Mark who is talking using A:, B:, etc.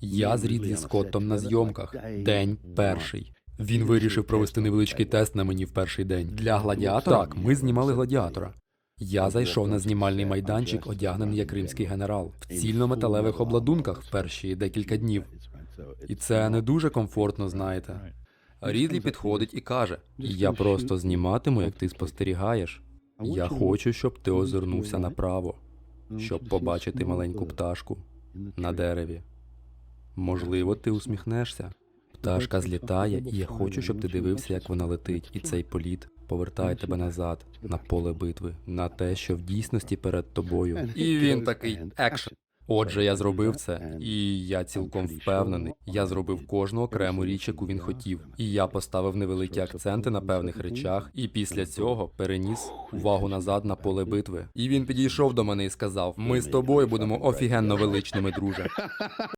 A: Я з Рідлі Скоттом на зйомках. День перший. Він вирішив провести невеличкий тест на мені в перший день. Для гладіатора? Так, ми знімали гладіатора. Я зайшов на знімальний майданчик, одягнений як римський генерал, в цільнометалевих обладунках в перші декілька днів. І це не дуже комфортно, знаєте. Рідлі підходить і каже: Я просто зніматиму, як ти спостерігаєш. Я хочу, щоб ти озирнувся направо, щоб побачити маленьку пташку на дереві. Можливо, ти усміхнешся. Пташка злітає, і я хочу, щоб ти дивився, як вона летить, і цей політ повертає тебе назад на поле битви, на те, що в дійсності перед тобою. І він такий екшн. Отже, я зробив це, і я цілком впевнений. Я зробив кожну окрему річ, яку він хотів. І я поставив невеликі акценти на певних речах, і після цього переніс увагу назад на поле битви. І він підійшов до мене і сказав: Ми з тобою будемо офігенно величними, друже.